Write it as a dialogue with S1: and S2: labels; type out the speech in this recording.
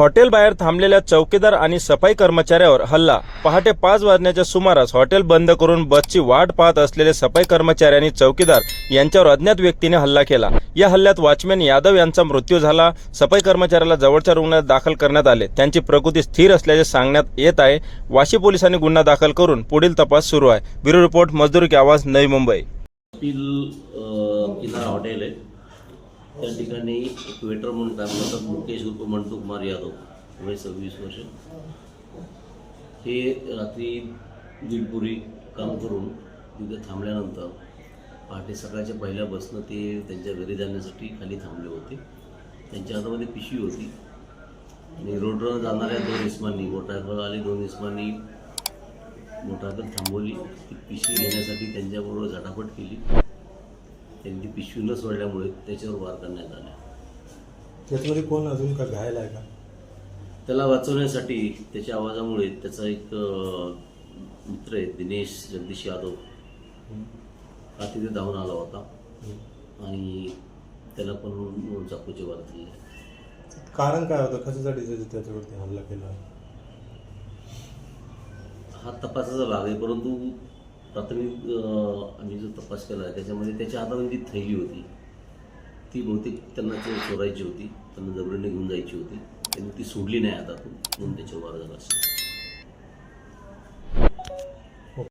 S1: Hotel बाहेर थांबलेल्या चौकीदार आणि सफाई कर्मचाऱ्यावर हल्ला. पहाटे पाच वाजण्याच्या सुमारास हॉटेल बंद करून बसची वाट पाहत असलेले सफाई कर्मचारी आणि चौकीदार यांच्यावर अज्ञात व्यक्तीने हल्ला केला. या हल्ल्यात वॉचमॅन यादव यांचा मृत्यू झाला. सफाई कर्मचाऱ्याला जवळच्या रुग्णालयात दाखल करण्यात आले. त्यांची प्रकृती स्थिर असल्याचे सांगण्यात येत आहे. वाशी पोलिसांनी गुन्हा दाखल करून पुढील तपास सुरू आहे. ब्युरो रिपोर्ट मजदूर की आवाज नवी मुंबई.
S2: हॉटेल आहे. त्या ठिकाणी एक वेटर म्हणून काम करतात मुकेश उर्फ मंटू कुमार यादव. वय सव्वीस वर्ष. हे रात्री दीडपुरी काम करून तिथे थांबल्यानंतर पहाटे सकाळच्या पहिल्या बसनं ते त्यांच्या घरी जाण्यासाठी खाली थांबले होते. त्यांच्या हातामध्ये पिशवी होती. आणि रोडवर जाणाऱ्या दोन इस्मांनी मोटारसायकल आले दोन इस्मांनी मोटारसायकल थांबवली. ती पिशवी घेण्यासाठी त्यांच्याबरोबर झटापट केली. त्यांनी पिशवी न सोडल्यामुळे त्याच्यावर वार करण्यात आले.
S3: त्याच्यामध्ये कोण अजून का घायल आहे का?
S2: त्याला वाचवण्यासाठी त्याच्या आवाजामुळे त्याचा एक मित्र आहे दिनेश जगदीश यादव. हा तिथे धावून आला होता. आणि त्याला पण चाकूचे वार दिले
S3: कारण काय होतं? कशासाठी त्याच्या- त्याच्यावरती हल्ला केला?
S2: हा तपासाचा भाग आहे परंतु प्राथमिक तपास केला. आहे त्याच्यामध्ये त्याच्या हातामध्ये जी थैली होती. ती बहुतेक त्यांना ते चोरायची होती. त्यांना जबरीने घेऊन जायची होती. त्यांनी ती सोडली नाही हातातून. म्हणून त्याच्यावर वार झाला असेल.